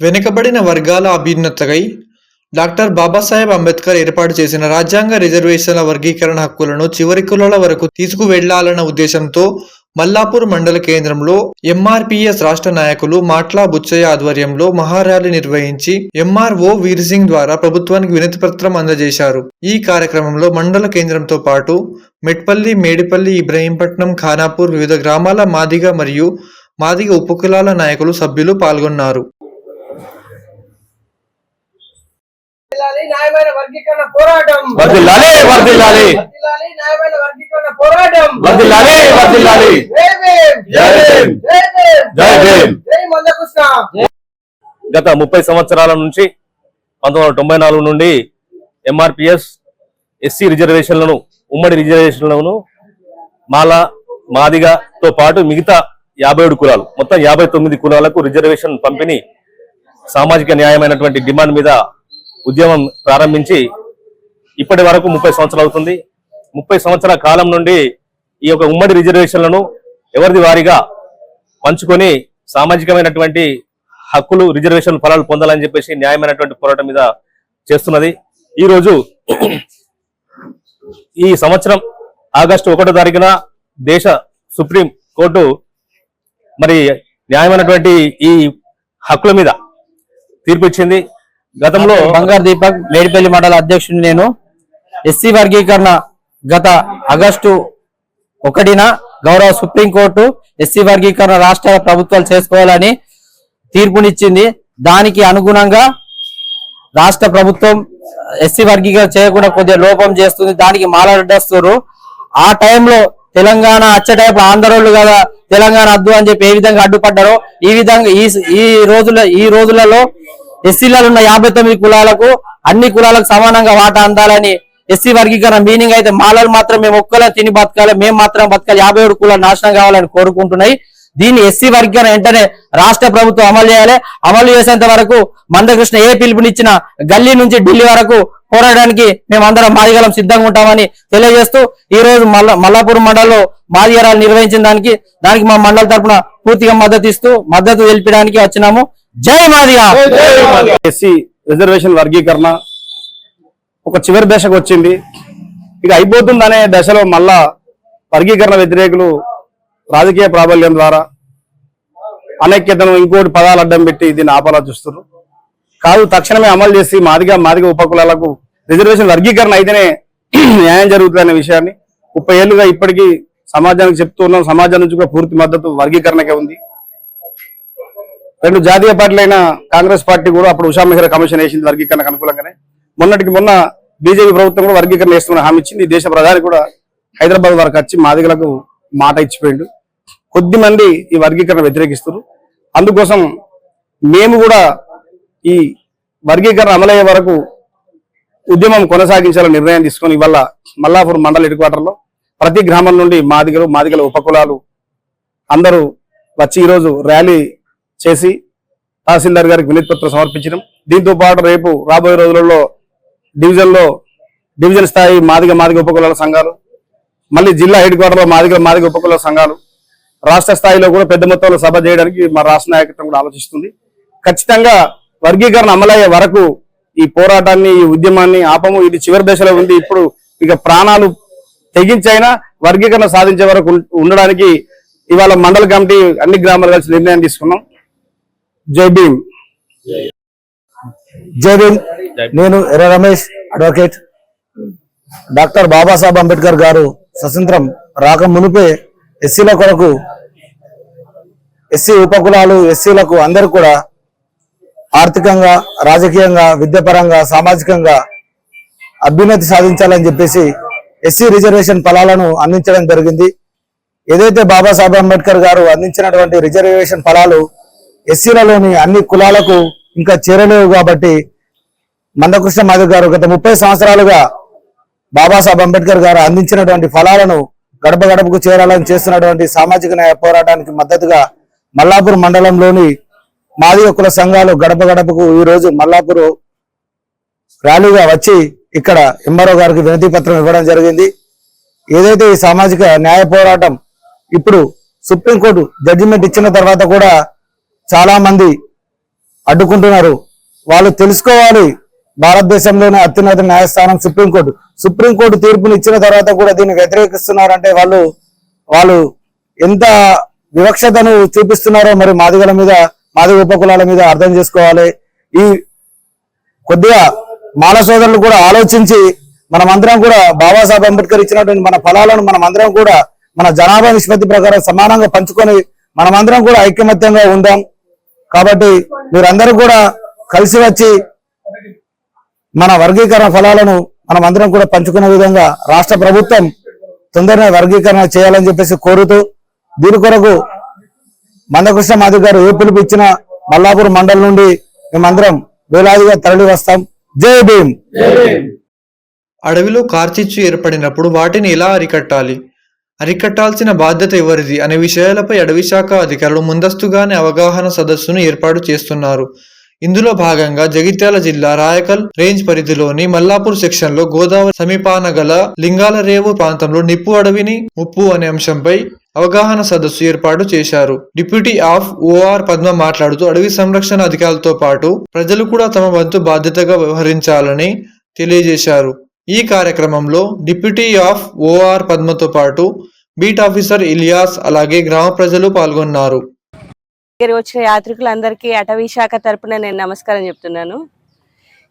వెనుకబడిన వర్గాల అభ్యున్నతకై డాక్టర్ బాబాసాహెబ్ అంబేద్కర్ ఏర్పాటు చేసిన రాజ్యాంగ రిజర్వేషన్ల వర్గీకరణ హక్కులను చివరి కులాల వరకు తీసుకువెళ్ళాలన్న ఉద్దేశంతో మల్లాపూర్ మండల కేంద్రంలో ఎంఆర్పిఎస్ రాష్ట్ర నాయకులు మాట్లా బుచ్చయ్య ఆధ్వర్యంలో మహార్యాలీ నిర్వహించి ఎంఆర్ఓ వీర్సింగ్ ద్వారా ప్రభుత్వానికి వినతి పత్రం అందజేశారు. ఈ కార్యక్రమంలో మండల కేంద్రంతో పాటు మెట్పల్లి మేడిపల్లి ఇబ్రహీంపట్నం ఖానాపూర్ వివిధ గ్రామాల మాదిగ మరియు మాదిగ ఉపకులాల నాయకులు సభ్యులు పాల్గొన్నారు. న్యాయమైన వర్గీకరణ పోరాటం వర్ధిల్లాలి, వర్ధిల్లాలి. వర్ధిల్లాలి, న్యాయమైన వర్గీకరణ పోరాటం వర్ధిల్లాలి, వర్ధిల్లాలి. జై భీమ్ జై భీమ్. జై భీమ్ జై భీమ్. జై మందకృష్ణ గత ముప్పై సంవత్సరాల నుంచి పంతొమ్మిది వందల తొంభై నాలుగు నుండి ఎంఆర్పిఎస్ ఎస్సీ రిజర్వేషన్లను ఉమ్మడి రిజర్వేషన్లను మాల మాదిగతో పాటు మిగతా యాభై ఏడు కులాలు మొత్తం యాభై తొమ్మిది కులాలకు రిజర్వేషన్ పంపిణీ సామాజిక న్యాయమైనటువంటి డిమాండ్ మీద ఉద్యమం ప్రారంభించి ఇప్పటి వరకు ముప్పై సంవత్సరాలు అవుతుంది. ముప్పై సంవత్సరాల కాలం నుండి ఈ యొక్క ఉమ్మడి రిజర్వేషన్లను ఎవరిది వారిగా పంచుకొని సామాజికమైనటువంటి హక్కులు రిజర్వేషన్ ఫలాలు పొందాలని చెప్పేసి న్యాయమైనటువంటి పోరాటం మీద చేస్తున్నది. ఈరోజు ఈ సంవత్సరం ఆగస్టు ఒకటో తారీఖున దేశ సుప్రీం కోర్టు మరి న్యాయమైనటువంటి ఈ హక్కుల మీద తీర్పు ఇచ్చింది. గతంలో బంగారు దీపక్ మేడిపల్లి మండల అధ్యక్షుడిని నేను. ఎస్సీ వర్గీకరణ గత ఆగస్టు ఒకటిన గౌరవ సుప్రీంకోర్టు ఎస్సీ వర్గీకరణ రాష్ట్ర ప్రభుత్వాలు చేసుకోవాలని తీర్పునిచ్చింది. దానికి అనుగుణంగా రాష్ట్ర ప్రభుత్వం ఎస్సీ వర్గీకరణ చేయకుండా కొద్దిగా లోపం చేస్తుంది. దానికి మాట్లాడేస్తారు ఆ టైంలో తెలంగాణ అచ్చటైపు ఆంధ్రోళ్ళు కదా తెలంగాణ అద్దు అని చెప్పి ఏ విధంగా అడ్డుపడ్డారో ఈ విధంగా ఈ ఈ రోజుల ఈ రోజులలో ఎస్సీలలో ఉన్న యాభై తొమ్మిది కులాలకు అన్ని కులాలకు సమానంగా వాటా అందాలని ఎస్సీ వర్గీకరణ మీనింగ్ అయితే మాలలు మాత్రం మేము ఒక్కలా తిని బతకాలి మేము మాత్రం బతకాలి. యాభై ఏడు కులాలు నాశనం కావాలని కోరుకుంటున్నాయి. దీన్ని ఎస్సీ వర్గీకరణ వెంటనే రాష్ట్ర ప్రభుత్వం అమలు చేయాలి. అమలు చేసేంత వరకు మందకృష్ణ ఏ పిలుపునిచ్చిన గల్లీ నుంచి ఢిల్లీ వరకు పోరాడడానికి మేమందరం మాదిగలం సిద్ధంగా ఉంటామని తెలియజేస్తూ ఈ రోజు మల్ల మల్లాపూర్ మండలంలో మాదిగరాలు నిర్వహించిన దానికి దానికి మా మండల తరఫున పూర్తిగా మద్దతు ఇస్తూ మద్దతు తెలిపడానికి వచ్చినాము. జై మాదిగా ఎస్సీ రిజర్వేషన్ వర్గీకరణ ఒక చివరి దశకు వచ్చింది. ఇక అయిపోతుందనే దశలో మళ్ళా వర్గీకరణ వ్యతిరేకులు రాజకీయ ప్రాబల్యం ద్వారా అనైక్యతను ఇంకోటి పదాలు అడ్డం పెట్టి దీన్ని ఆపాలా చూస్తున్నారు. కాదు తక్షణమే అమలు చేసి మాదిగా మాదిగ ఉపకులాలకు రిజర్వేషన్ వర్గీకరణ అయితేనే న్యాయం జరుగుతుందనే విషయాన్ని ముప్పై ఏళ్ళుగా ఇప్పటికీ సమాజానికి చెప్తూ ఉన్నాం. సమాజం నుంచి కూడా పూర్తి మద్దతు వర్గీకరణకే ఉంది. రెండు జాతీయ పార్టీలైన కాంగ్రెస్ పార్టీ కూడా అప్పుడు ఉషా మెహ్రా కమిషన్ వేసింది వర్గీకరణకు అనుకూలంగానే. మొన్నటికి మొన్న బీజేపీ ప్రభుత్వం కూడా వర్గీకరణ వేస్తున్న హామీ ఇచ్చింది. దేశ ప్రధాని కూడా హైదరాబాద్ వరకు వచ్చి మాదిగలకు మాట ఇచ్చిపోయిండు. కొద్ది మంది ఈ వర్గీకరణ వ్యతిరేకిస్తారు అందుకోసం మేము కూడా ఈ వర్గీకరణ అమలయ్యే వరకు ఉద్యమం కొనసాగించాలని నిర్ణయం తీసుకొని ఇవాళ మల్లాపూర్ మండల హెడ్ క్వార్టర్లో ప్రతి గ్రామం నుండి మాదిగలు మాదిగల ఉపకులాలు అందరూ వచ్చి ఈరోజు ర్యాలీ చేసి తహసీల్దార్ గారికి వినతి పత్రం సమర్పించడం. దీంతో పాటు రేపు రాబోయే రోజులలో డివిజన్లో డివిజన్ స్థాయి మాదిగ మాదిగ ఉపకులాల సంఘాలు మళ్ళీ జిల్లా హెడ్ క్వార్టర్లో మాదిగ మాదిగ ఉపకులాల సంఘాలు రాష్ట్ర స్థాయిలో కూడా పెద్ద మొత్తంలో సభ చేయడానికి మా రాష్ట్ర నాయకత్వం కూడా ఆలోచిస్తుంది. ఖచ్చితంగా వర్గీకరణ అమలయ్యే వరకు ఈ పోరాటాన్ని ఈ ఉద్యమాన్ని ఆపము. ఇది చివరి దశలో ఉంది. ఇప్పుడు ఇక ప్రాణాలు తెగించైనా వర్గీకరణ సాధించే వరకు ఉండడానికి ఇవాళ మండల కమిటీ అన్ని గ్రామాలు కలిసి నిర్ణయం తీసుకున్నాం. జై భీమ్. జై భీమ్. నేను ఎర్ర రమేష్ అడ్వకేట్. డాక్టర్ బాబాసాహెబ్ అంబేద్కర్ గారు స్వతంత్రం రాక మునిపే ఎస్సీల కొరకు ఎస్సీ ఉపకులాలు ఎస్సీలకు అందరూ కూడా ఆర్థికంగా రాజకీయంగా విద్యాపరంగా సామాజికంగా అభ్యున్నతి సాధించాలని చెప్పేసి ఎస్సీ రిజర్వేషన్ ఫలాలను అందించడం జరిగింది. ఏదైతే బాబాసాహెబ్ అంబేద్కర్ గారు అందించినటువంటి రిజర్వేషన్ ఫలాలు ఎస్సీలలోని అన్ని కులాలకు ఇంకా చేరలేవు కాబట్టి మందకృష్ణ మాధవ్ గారు గత ముప్పై సంవత్సరాలుగా బాబాసాహెబ్ అంబేద్కర్ గారు అందించినటువంటి ఫలాలను గడప గడపకు చేరాలని చేస్తున్నటువంటి సామాజిక న్యాయ పోరాటానికి మద్దతుగా మల్లాపూర్ మండలంలోని మాదిగ కుల సంఘాలు గడప గడపకు ఈ రోజు మల్లాపూర్ ర్యాలీగా వచ్చి ఇక్కడ ఎంఆర్ఓ గారికి వినతి పత్రం ఇవ్వడం జరిగింది. ఏదైతే ఈ సామాజిక న్యాయ పోరాటం ఇప్పుడు సుప్రీంకోర్టు జడ్జిమెంట్ ఇచ్చిన తర్వాత కూడా చాలామంది అడ్డుకుంటున్నారు. వాళ్ళు తెలుసుకోవాలి. భారతదేశంలోనే అత్యున్నత న్యాయస్థానం సుప్రీంకోర్టు. సుప్రీంకోర్టు తీర్పుని ఇచ్చిన తర్వాత కూడా దీన్ని వ్యతిరేకిస్తున్నారంటే వాళ్ళు వాళ్ళు ఎంత వివక్షతను చూపిస్తున్నారో మరి మాదిగల మీద మాదిగ ఉపకులాల మీద అర్థం చేసుకోవాలి. ఈ కొద్దిగా మాల సోదరులు కూడా ఆలోచించి మనమందరం కూడా బాబాసాహెబ్ అంబేద్కర్ ఇచ్చినటువంటి మన ఫలాలను మనమందరం కూడా మన జనాభా నిష్పత్తి ప్రకారం సమానంగా పంచుకొని మనమందరం కూడా ఐక్యమత్యంగా ఉందాం. కాబట్టి మీరందరూ కూడా కలిసి వచ్చి మన వర్గీకరణ ఫలాలను మనం అందరం కూడా పంచుకునే విధంగా రాష్ట్ర ప్రభుత్వం తొందరగా వర్గీకరణ చేయాలని చెప్పేసి కోరుతూ దీని కొరకు మందకృష్ణ మాధవ్ గారు ఏ పిలుపు ఇచ్చిన మల్లాపూర్ మండలం నుండి మేమందరం వేలాదిగా తరలి వస్తాం. జై భీమ్. అడవిలో కార్చిచ్చు ఏర్పడినప్పుడు వాటిని ఎలా అరికట్టాలి? అరికట్టాల్సిన బాధ్యత ఎవరిది అనే విషయాలపై అడవి శాఖ అధికారులు ముందస్తుగానే అవగాహన సదస్సును ఏర్పాటు చేస్తున్నారు. ఇందులో భాగంగా జగిత్యాల జిల్లా రాయకల్ రేంజ్ పరిధిలోని మల్లాపూర్ సెక్షన్లో గోదావరి సమీపాన గల లింగాల రేవు ప్రాంతంలో నిప్పు అడవిని ముప్పు అనే అంశంపై అవగాహన సదస్సు ఏర్పాటు చేశారు. డిప్యూటీ ఆఫ్ ఓఆర్ పద్మ మాట్లాడుతూ అడవి సంరక్షణ అధికారులతో పాటు ప్రజలు కూడా తమ వంతు బాధ్యతగా వ్యవహరించాలని తెలియజేశారు. ఈ కార్యక్రమంలో డిప్యూటీ ఆఫ్ ఓఆర్ పద్మతో పాటు బీట్ ఆఫీసర్ ఇలియాస్ అలాగే గ్రామ ప్రజలు పాల్గొన్నారు. దగ్గర వచ్చిన యాత్రికులందరికీ అటవీ శాఖ తరపున నేను నమస్కారం చెప్తున్నాను.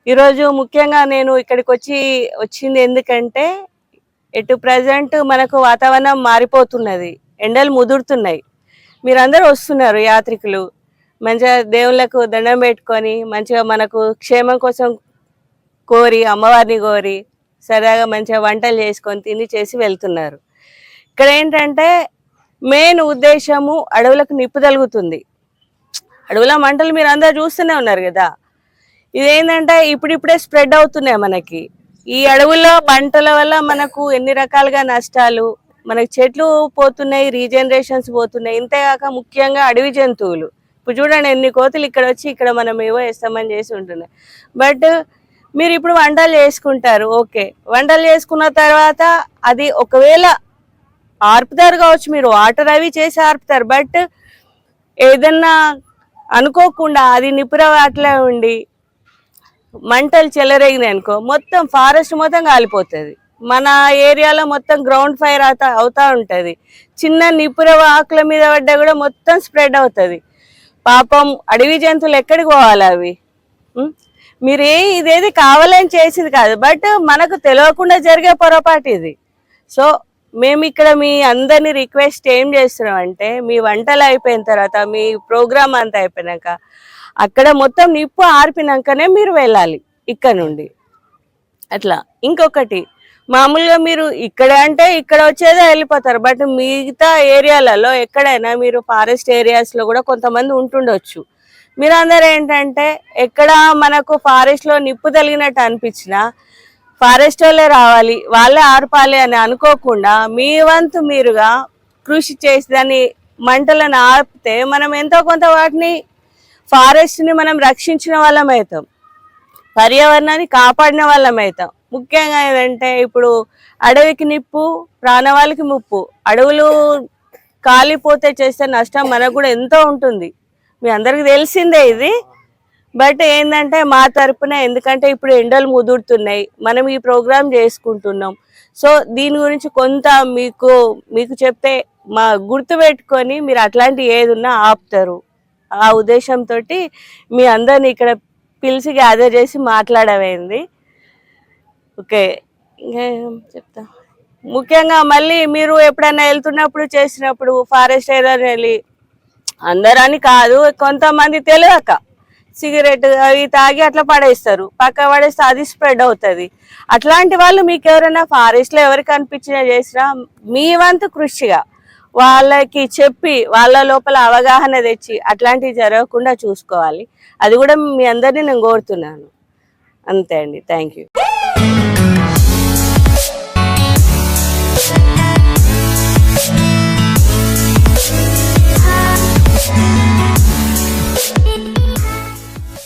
ఈరోజు ముఖ్యంగా నేను ఇక్కడికి వచ్చి వచ్చింది ఎందుకంటే ఎటు ప్రజెంట్ మనకు వాతావరణం మారిపోతున్నది ఎండలు ముదురుతున్నాయి. మీరందరూ వస్తున్నారు యాత్రికులు. మంచిగా దేవుళ్ళకు దండం పెట్టుకొని మంచిగా మనకు క్షేమం కోసం కోరి అమ్మవారిని కోరి సరదాగా మంచిగా వంటలు చేసుకొని తిని చేసి వెళ్తున్నారు. ఇక్కడ ఏంటంటే మెయిన్ ఉద్దేశము అడవులకు నిప్పు తలుగుతుంది. అడవుల మంటలు మీరు అందరు చూస్తూనే ఉన్నారు కదా. ఇదేంటంటే ఇప్పుడిప్పుడే స్ప్రెడ్ అవుతున్నాయి మనకి. ఈ అడవుల్లో మంటల వల్ల మనకు ఎన్ని రకాలుగా నష్టాలు మనకి చెట్లు పోతున్నాయి రీజనరేషన్స్ పోతున్నాయి. ఇంతేకాక ముఖ్యంగా అడవి జంతువులు. ఇప్పుడు చూడండి ఎన్ని కోతులు ఇక్కడ వచ్చి ఇక్కడ మనం ఏవో వేస్తామని చేసి ఉంటున్నాయి. బట్ మీరు ఇప్పుడు వంటలు చేసుకుంటారు ఓకే. వంటలు చేసుకున్న తర్వాత అది ఒకవేళ ఆర్పుతారు కావచ్చు మీరు వాటర్ అవి చేసి ఆర్పుతారు. బట్ ఏదన్నా అనుకోకుండా అది నిపుర అట్లా ఉండి మంటలు చెలరేగినాయి అనుకో మొత్తం ఫారెస్ట్ మొత్తం కాలిపోతుంది. మన ఏరియాలో మొత్తం గ్రౌండ్ ఫైర్ అవుతా అవుతూ ఉంటుంది. చిన్న నిపుర ఆకుల మీద పడ్డా కూడా మొత్తం స్ప్రెడ్ అవుతుంది. పాపం అడవి జంతువులు ఎక్కడికి పోవాలి అవి? మీరే ఇదేది కావాలని చేసింది కాదు బట్ మనకు తెలియకుండా జరిగే పొరపాటు ఇది. సో మేము ఇక్కడ మీ అందరినీ రిక్వెస్ట్ ఏం చేస్తున్నాం అంటే మీ వంటలు అయిపోయిన తర్వాత మీ ప్రోగ్రామ్ అంతా అయిపోయినాక అక్కడ మొత్తం నిప్పు ఆర్పినాకనే మీరు వెళ్ళాలి ఇక్కడ నుండి. అట్లా. ఇంకొకటి మామూలుగా మీరు ఇక్కడ అంటే ఇక్కడ వచ్చేదే వెళ్ళిపోతారు బట్ మిగతా ఏరియాలలో ఎక్కడైనా మీరు ఫారెస్ట్ ఏరియాస్లో కూడా కొంతమంది ఉంటుండొచ్చు. మీరందరూ ఏంటంటే ఎక్కడ మనకు ఫారెస్ట్లో నిప్పు తగిలినట్టు అనిపించినా ఫారెస్ట్ వాళ్ళే రావాలి వాళ్ళే ఆర్పాలి అని అనుకోకుండా మీ వంతు మీరుగా కృషి చేసి దాన్ని మంటలను ఆపితే మనం ఎంతో కొంత వాటిని ఫారెస్ట్ని మనం రక్షించిన వాళ్ళం అవుతాం. పర్యావరణాన్ని కాపాడిన వాళ్ళం అవుతాం. ముఖ్యంగా ఏంటంటే ఇప్పుడు అడవికి నిప్పు ప్రాణవాళ్ళకి ముప్పు. అడవులు కాలిపోతే చేస్తే నష్టం మనకు కూడా ఎంతో ఉంటుంది. మీ అందరికి తెలిసిందే ఇది. బట్ ఏంటంటే మా తరపున ఎందుకంటే ఇప్పుడు ఎండలు ముదురుతున్నాయి. మనం ఈ ప్రోగ్రామ్ చేసుకుంటున్నాం. సో దీని గురించి కొంత మీకు మీకు చెప్తే మా గుర్తు పెట్టుకొని మీరు అట్లాంటి ఏది ఉన్నా ఆపుతారు. ఆ ఉద్దేశంతో మీ అందరిని ఇక్కడ పిలిచి గ్యాదర్ చేసి మాట్లాడమైంది ఓకే. ఇంకా చెప్తా? ముఖ్యంగా మళ్ళీ మీరు ఎప్పుడైనా వెళ్తున్నప్పుడు చేసినప్పుడు ఫారెస్ట్ ఏరియాని వెళ్ళి అందరని కాదు కొంతమంది తెలియక సిగరెట్ అవి తాగి అట్లా పడేస్తారు. పక్క పడేస్తే అది స్ప్రెడ్ అవుతుంది. అట్లాంటి వాళ్ళు మీకు ఎవరైనా ఫారెస్ట్లో ఎవరికి అనిపించినా చేసినా మీ వంతు కృషిగా వాళ్ళకి చెప్పి వాళ్ళ లోపల అవగాహన తెచ్చి అట్లాంటివి జరగకుండా చూసుకోవాలి. అది కూడా మీ అందరినీ నేను కోరుతున్నాను. అంతే అండి. Thank you